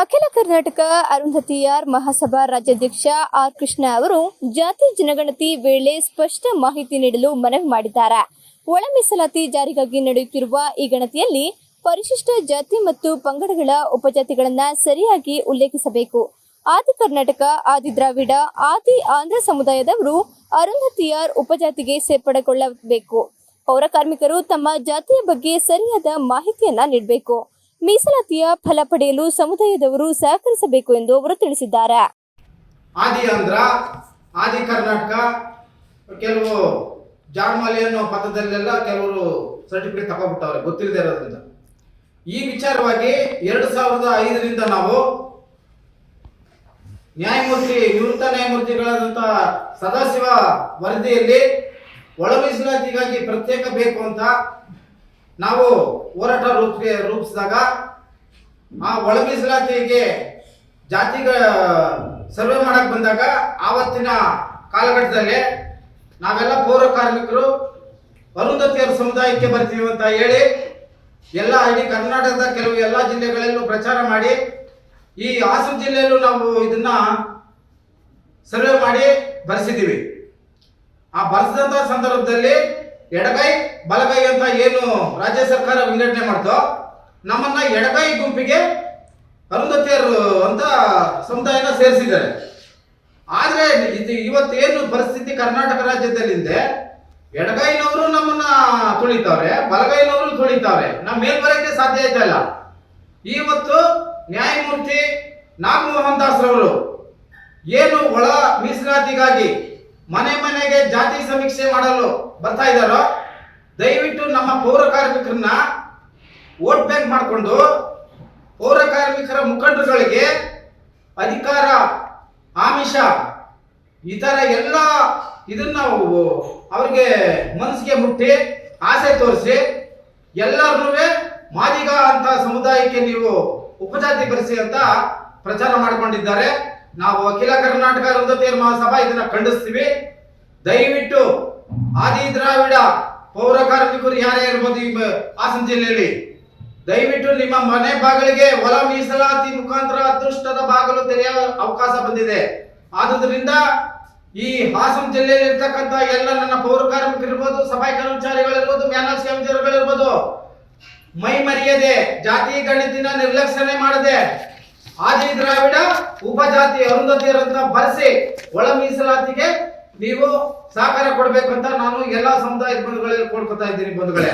ಅಖಿಲ ಕರ್ನಾಟಕ ಅರುಂಧತಿಯಾರ್ ಮಹಾಸಭಾ ರಾಜ್ಯಾಧ್ಯಕ್ಷ ಆರ್ ಕೃಷ್ಣ ಅವರು ಜಾತಿ ಜನಗಣತಿ ವೇಳೆ ಸ್ಪಷ್ಟ ಮಾಹಿತಿ ನೀಡಲು ಮನವಿ ಮಾಡಿದ್ದಾರೆ. ಒಳ ಮೀಸಲಾತಿ ಜಾರಿಗಾಗಿ ನಡೆಯುತ್ತಿರುವ ಈ ಗಣತಿಯಲ್ಲಿ ಪರಿಶಿಷ್ಟ ಜಾತಿ ಮತ್ತು ಪಂಗಡಗಳ ಉಪಜಾತಿಗಳನ್ನು ಸರಿಯಾಗಿ ಉಲ್ಲೇಖಿಸಬೇಕು. ಆದಿ ಕರ್ನಾಟಕ, ಆದಿ ದ್ರಾವಿಡ, ಆದಿ ಆಂಧ್ರ ಸಮುದಾಯದವರು ಅರುಂಧತಿಯಾರ್ ಉಪಜಾತಿಗೆ ಸೇರ್ಪಡೆಗೊಳ್ಳಬೇಕು. ಪೌರ ಕಾರ್ಮಿಕರು ತಮ್ಮ ಜಾತಿಯ ಬಗ್ಗೆ ಸರಿಯಾದ ಮಾಹಿತಿಯನ್ನ ನೀಡಬೇಕು. ಮೀಸಲಾತಿಯ ಫಲ ಪಡೆಯಲು ಸಮುದಾಯದವರು ಸಹಕರಿಸಬೇಕು ಎಂದು ಅವರು ತಿಳಿಸಿದ್ದಾರೆ. ಆದಿ ಆಂಧ್ರ, ಆದಿ ಕರ್ನಾಟಕ, ಕೆಲವು ಜಾರ್ಮಾಲಿ ಅನ್ನೋ ಪದದಲ್ಲೆಲ್ಲ ಕೆಲವರು ಸರ್ಟಿಫಿಕೇಟ್ ತಗೊಬಿಟ್ಟವ್ರೆ ಗೊತ್ತಿಲ್ಲದೆ ಇರೋದ್ರಿಂದ. ಈ ವಿಚಾರವಾಗಿ ಎರಡು ಸಾವಿರದ ಐದರಿಂದ ನಾವು ನ್ಯಾಯಮೂರ್ತಿ, ನಿವೃತ್ತ ನ್ಯಾಯಮೂರ್ತಿಗಳಾದಂಥ ಸದಾಶಿವ ವರದಿಯಲ್ಲಿ ಒಳ ಮೀಸಲಾತಿಗಾಗಿ ಪ್ರತ್ಯೇಕ ಬೇಕು ಅಂತ ನಾವು ಹೋರಾಟ ರೂಪ ರೂಪಿಸಿದಾಗ ಆ ಒಳ ಮೀಸಲಾತಿಗೆ ಜಾತಿ ಸರ್ವೆ ಮಾಡಕ್ ಬಂದಾಗ ಆವತ್ತಿನ ಕಾಲಘಟ್ಟದಲ್ಲಿ ನಾವೆಲ್ಲ ಪೌರ ಕಾರ್ಮಿಕರು ಅರುಂಧತಿಯರ ಸಮುದಾಯಕ್ಕೆ ಬರ್ತೀವಿ ಅಂತ ಹೇಳಿ ಎಲ್ಲ ಇಡೀ ಕರ್ನಾಟಕದ ಕೆಲವು ಎಲ್ಲ ಜಿಲ್ಲೆಗಳಲ್ಲೂ ಪ್ರಚಾರ ಮಾಡಿ ಈ ಹಾಸನ ಜಿಲ್ಲೆಯಲ್ಲೂ ನಾವು ಇದನ್ನ ಸರ್ವೆ ಮಾಡಿ ಬರೆಸಿದ್ದೀವಿ. ಆ ಬರೆಸಿದಂತ ಸಂದರ್ಭದಲ್ಲಿ ಎಡಗೈ ಬಲಗೈ ಅಂತ ಏನು ರಾಜ್ಯ ಸರ್ಕಾರ ವಿಂಗಡಣೆ ಮಾಡ್ತೋ, ನಮ್ಮನ್ನ ಎಡಗೈ ಗುಂಪಿಗೆ ಅರುಂಧತಿಯರು ಅಂತ ಸಮುದಾಯನ ಸೇರಿಸಿದ್ದಾರೆ. ಆದ್ರೆ ಇದು ಇವತ್ತೇನು ಪರಿಸ್ಥಿತಿ ಕರ್ನಾಟಕ ರಾಜ್ಯದಲ್ಲಿದೆ, ಎಡಗೈನವರು ನಮ್ಮನ್ನ ತುಳಿತಾವ್ರೆ, ಬಲಗೈನವರು ತುಳಿತಾವ್ರೆ ನಮ್ಮ ಮೇಲ್ ಬರಕ್ಕೆ ಸಾಧ್ಯ ಇಲ್ಲ ಇವತ್ತು ನ್ಯಾಯಮೂರ್ತಿ ನಾಗಮೋಹನ್ ದಾಸ್ ರವರು ಏನು ಒಳ ಮೀಸಲಾತಿಗಾಗಿ ಮನೆ ಮನೆಗೆ ಜಾತಿ ಸಮೀಕ್ಷೆ ಮಾಡಲು ಬರ್ತಾ ಇದ್ದಾರೋ? ದಯವಿಟ್ಟು ನಮ್ಮ ಪೌರ ಕಾರ್ಮಿಕರನ್ನ ವೋಟ್ ಬ್ಯಾಂಕ್ ಮಾಡಿಕೊಂಡು ಪೌರ ಕಾರ್ಮಿಕರ ಮುಖಂಡರುಗಳಿಗೆ ಅಧಿಕಾರ, ಆಮಿಷ, ಈ ತರ ಎಲ್ಲ ಇದನ್ನ ಅವ್ರಿಗೆ ಮನಸ್ಸಿಗೆ ಮುಟ್ಟಿ ಆಸೆ ತೋರಿಸಿ ಎಲ್ಲರನ್ನೂ ಮಾದಿಗ ಅಂತ ಸಮುದಾಯಕ್ಕೆ ನೀವು ಉಪಜಾತಿ ಬರೆಸಿ ಅಂತ ಪ್ರಚಾರ ಮಾಡಿಕೊಂಡಿದ್ದಾರೆ. ನಾವು ಅಖಿಲ ಕರ್ನಾಟಕ ರಂಗತೇರ್ ಮಹಾಸಭಾ ಇದನ್ನ ಖಂಡಿಸ್ತೀವಿ. ದಯವಿಟ್ಟು ಆದಿ ದ್ರಾವಿಡ ಪೌರ ಕಾರ್ಮಿಕರು ಯಾರೇ ಇರ್ಬೋದು ಹಾಸನ ಜಿಲ್ಲೆಯಲ್ಲಿ, ದಯವಿಟ್ಟು ನಿಮ್ಮ ಮನೆ ಬಾಗಿಲಿಗೆ ಹೊಲ ಮೀಸಲಾತಿ ಮುಖಾಂತರ ಅದೃಷ್ಟದ ಬಾಗಿಲು ತೆರೆಯುವ ಅವಕಾಶ ಬಂದಿದೆ. ಆದುದರಿಂದ ಈ ಹಾಸನ ಜಿಲ್ಲೆಯಲ್ಲಿ ಇರ್ತಕ್ಕಂತ ಎಲ್ಲ ನನ್ನ ಪೌರ ಕಾರ್ಮಿಕರಿರ್ಬೋದು ಸಫಾಯಿ ಕರ್ಮಚಾರಿಗಳಿರ್ಬೋದು ಮ್ಯಾನಲ್ ಸೇವಕರಿರ್ಬೋದು ಮೈ ಮರೆಯದೆ ಜಾತಿ ಗಣಿತಿನ ನಿರ್ಲಕ್ಷಣೆ ಮಾಡದೆ ಆದಿ ದ್ರಾವಿಡ ಉಪಜಾತಿ ಅರುಂಧತಿಯರಂತ ಬರೆಸಿ ಒಳ ಮೀಸಲಾತಿಗೆ ನೀವು ಸಹಕಾರ ಕೊಡಬೇಕು ಅಂತ ನಾನು ಎಲ್ಲಾ ಸಮುದಾಯದ ಬಂಧುಗಳಲ್ಲಿ ಕೊಡ್ಕೊತಾ ಇದ್ದೀನಿ ಬಂಧುಗಳೇ.